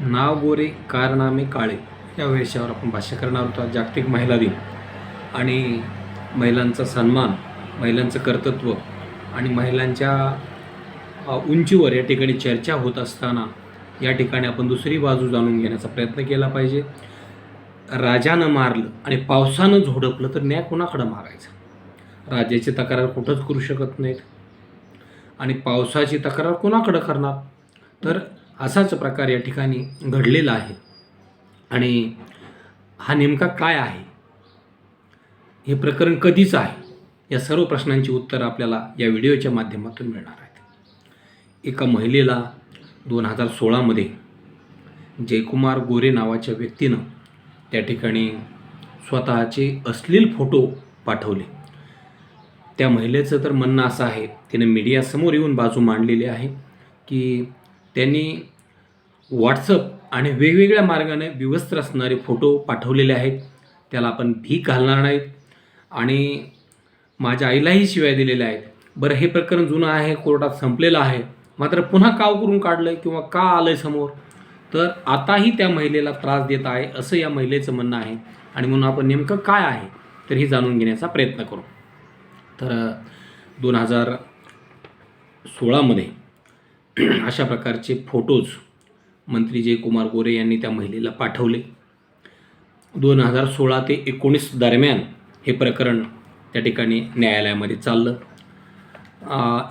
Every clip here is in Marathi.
नाव गोरे कारनामे काळे. या विषयावर आपण भाष्य करणार होतो. जागतिक महिला दिन. आणि महिलांचा सन्मान महिलांचं कर्तृत्व आणि महिलांच्या उंचीवर या ठिकाणी चर्चा होत असताना या ठिकाणी आपण दुसरी बाजू जाणून घेण्याचा प्रयत्न केला पाहिजे. राजानं मारलं आणि पावसानं झोडपलं तर न्याय कोणाकडं मागायचा? राजाची तक्रार कुठंच करू शकत नाहीत. आणि पावसाची तक्रार कोणाकडं करणार? तर असाच प्रकार या ठिकाणी घडलेला आहे. आणि हा नेमका काय आहे? हे प्रकरण कधीचं आहे? या सर्व प्रश्नांची उत्तर आपल्याला या व्हिडिओच्या माध्यमातून मिळणार आहेत. एका महिलेला दोन हजार सोळामध्ये जयकुमार गोरे नावाच्या व्यक्तीनं त्या ठिकाणी स्वतःचे अश्लील फोटो पाठवले. त्या महिलेचं तर म्हणणं असं आहे तिने मीडियासमोर येऊन बाजू मांडलेली आहे की त्यांनी व्हॉट्सअप आणि वेगवेगळ्या मार्गाने विवस्त्र असणारे फोटो पाठवलेले आहेत. त्याला आपण भीक घालणार नाहीत. आणि माझ्या आईलाही शिवाय दिलेल्या आहेत. बरं हे प्रकरण जुनं आहे कोर्टात संपलेलं आहे. मात्र पुन्हा काव करून काढलं आहे किंवा का आलं आहे समोर? तर आताही त्या महिलेला त्रास देत आहे असं या महिलेचं म्हणणं आहे. आणि म्हणून आपण नेमकं काय आहे तर हे जाणून घेण्याचा प्रयत्न करू. तर दोन हजार सोळामध्ये अशा प्रकारचे फोटोज मंत्री जयकुमार गोरे यांनी त्या महिलेला पाठवले. दोन हजार सोळा ते एकोणीस दरम्यान हे प्रकरण त्या ठिकाणी न्यायालयामध्ये चाललं.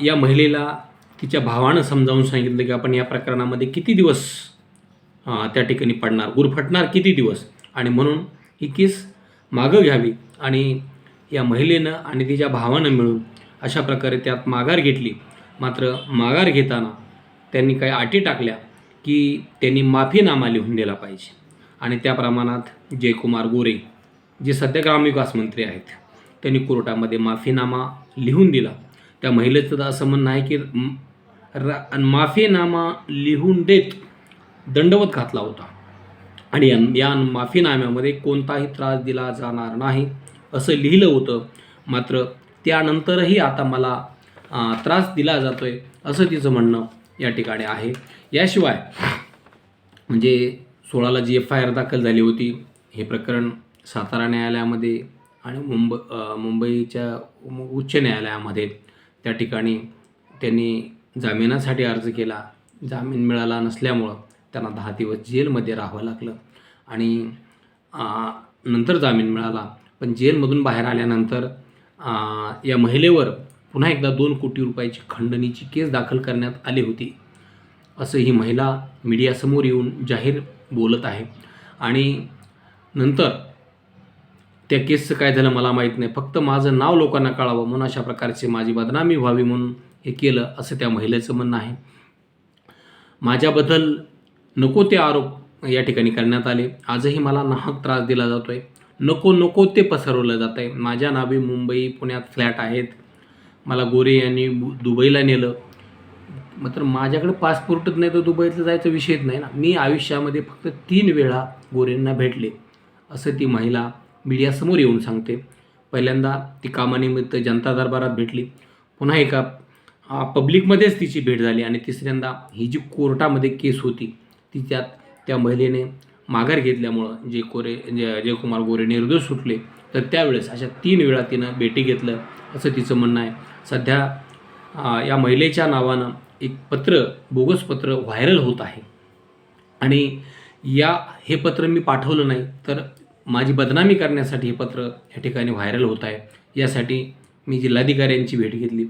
या महिलेला तिच्या भावानं समजावून सांगितलं की आपण या प्रकरणामध्ये किती दिवस त्या ठिकाणी पडणार गुरफटणार किती दिवस? आणि म्हणून ही केस मागं घ्यावी आणि या महिलेनं आणि तिच्या भावानं मिळून अशा प्रकारे त्यात माघार घेतली. मात्र माघार घेताना त्यांनी काही अटी टाकल्या की त्यांनी माफीनामा लिहून दिला पाहिजे. आणि त्या प्रमाणात जयकुमार गोरे जे सध्या ग्रामविकास मंत्री आहेत त्यांनी कोर्टामध्ये माफीनामा लिहून दिला. त्या महिलेचं तर असं म्हणणं आहे की रा- माफीनामा लिहून देत दंडवत घातला होता. आणि या- माफीनाम्यामध्ये कोणताही त्रास दिला जाणार नाही असं लिहिलं होतं. मात्र त्यानंतरही आता मला त्रास दिला जातो आहे असं तिचं म्हणणं या ठिकाणी आहे. याशिवाय म्हणजे सोळाला जी एफ आय आर दाखल झाली होती हे प्रकरण सातारा न्यायालयामध्ये आणि मुंब मुंबईच्या उच्च न्यायालयामध्ये त्या ठिकाणी त्यांनी जामिनासाठी अर्ज केला. जामीन मिळाला नसल्यामुळं त्यांना दहा दिवस जेलमध्ये राहावं लागलं आणि नंतर जामीन मिळाला. पण जेलमधून बाहेर आल्यानंतर या महिलेवर पुन्हा एकदा दोन कोटी रुपयाची खंडणीची केस दाखल करण्यात आली होती. असं ही महिला मीडियासमोर येऊन जाहीर बोलत आहे. आणि नंतर त्या केसचं काय झालं मला माहीत नाही. फक्त माझं नाव लोकांना कळावं म्हणून अशा प्रकारची माझी बदनामी व्हावी म्हणून हे केलं असं त्या महिलेचं म्हणणं आहे. माझ्याबद्दल नको ते आरोप या ठिकाणी करण्यात आले. आजही मला नाहक त्रास दिला जातो आहे नको नको ते पसरवलं जात आहे माझ्या नावे मुंबई पुण्यात फ्लॅट आहेत. मला गोरे यांनी बु- दुबईला नेलं. मात्र माझ्याकडे पासपोर्टच नाही तर दुबईतलं जायचा विषयच नाही ना. मी आयुष्यामध्ये फक्त तीन वेळा गोरेंना भेटले असं ती महिला मीडियासमोर येऊन सांगते. पहिल्यांदा ती कामानिमित्त जनता दरबारात भेटली. पुन्हा एका पब्लिकमध्येच तिची भेट झाली आणि तिसऱ्यांदा ही जी कोर्टामध्ये केस होती ती त्यात त्या महिलेने माघार घेतल्यामुळं जे कोरे जे जयकुमार गोरे निर्दोष सुटले तर त्यावेळेस अशा तीन वेळा तिनं भेटी घेतलं असं तिचं म्हणणं आहे. सध्या या महिलेच्या नावानं एक पत्र बोगस पत्र व्हायरल होत आहे. आणि या हे पत्र मी पाठवलं नाही तर माझी बदनामी करण्यासाठी हे पत्र या ठिकाणी व्हायरल होत आहे. यासाठी मी जिल्हाधिकाऱ्यांची भेट घेतली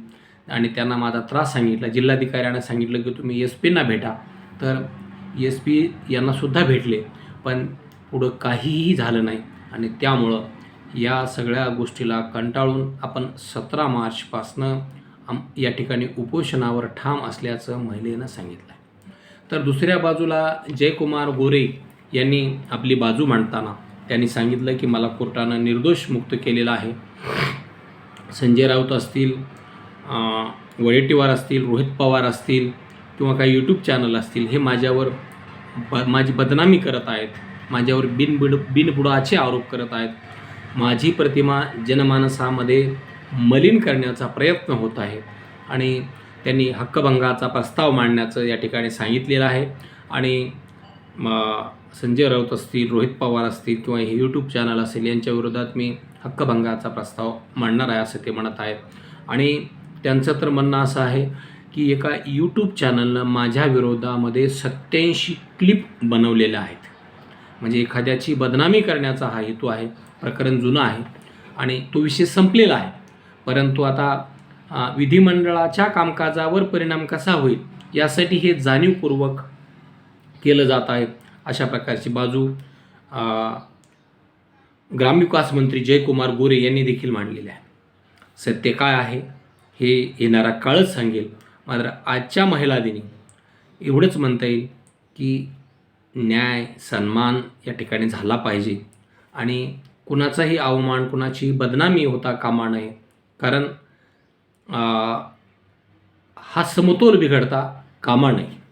आणि त्यांना माझा त्रास सांगितला. जिल्हाधिकाऱ्यांना सांगितलं की तुम्ही एस पींना भेटा. तर एस पी यांनासुद्धा भेटले पण पुढं काहीही झालं नाही. आणि त्यामुळं या सगळ्या गोष्टीला कंटाळून आपण सतरा मार्चपासनं आम या ठिकाणी उपोषणावर ठाम असल्याचं महिलेनं सांगितलं आहे तर दुसऱ्या बाजूला जयकुमार गोरे यांनी आपली बाजू मांडताना त्यांनी सांगितलं की मला कोर्टानं निर्दोष मुक्त केलेलं आहे. संजय राऊत असतील वडेट्टीवार असतील रोहित पवार असतील किंवा काही यूट्यूब चॅनल असतील हे माझ्यावर ब माझी बदनामी करत आहेत माझ्यावर बिनबिड बिनबुडाचे आरोप करत आहेत. माझी प्रतिमा जनमानसामध्ये मलिन करण्याचा प्रयत्न होत आहे. आणि त्यांनी हक्कभंगाचा प्रस्ताव मांडण्याचं या ठिकाणी सांगितलेलं आहे. आणि संजय राऊत असतील रोहित पवार असतील किंवा हे यूट्यूब चॅनल असेल यांच्या विरोधात मी हक्कभंगाचा प्रस्ताव मांडणार आहे असं ते म्हणत आहेत. आणि त्यांचं तर म्हणणं असं आहे की एका यूट्यूब चॅनलनं माझ्या विरोधामध्ये सत्याऐंशी क्लिप बनवलेल्या आहेत. म्हणजे एखाद्याची बदनामी करण्याचा हा हेतू आहे प्रकरण जुनं आहे आणि तो विषय संपलेला आहे. परंतु आता विधिमंडळाच्या कामकाजावर परिणाम कसा होईल यासाठी हे जाणीवपूर्वक केलं जात आहे अशा प्रकारची बाजू ग्रामविकास मंत्री जयकुमार गोरे यांनी देखील मांडलेली आहे. सत्य काय आहे हे येणारा काळच सांगेल. मात्र आजच्या महिला दिनी एवढंच म्हणता येईल की न्याय सन्मान या ठिकाणी झाला पाहिजे. आणि कुणाचाही अवमान कुणाची बदनामी होता कामा नये. कारण हा समतोल बिघडता कामा नये.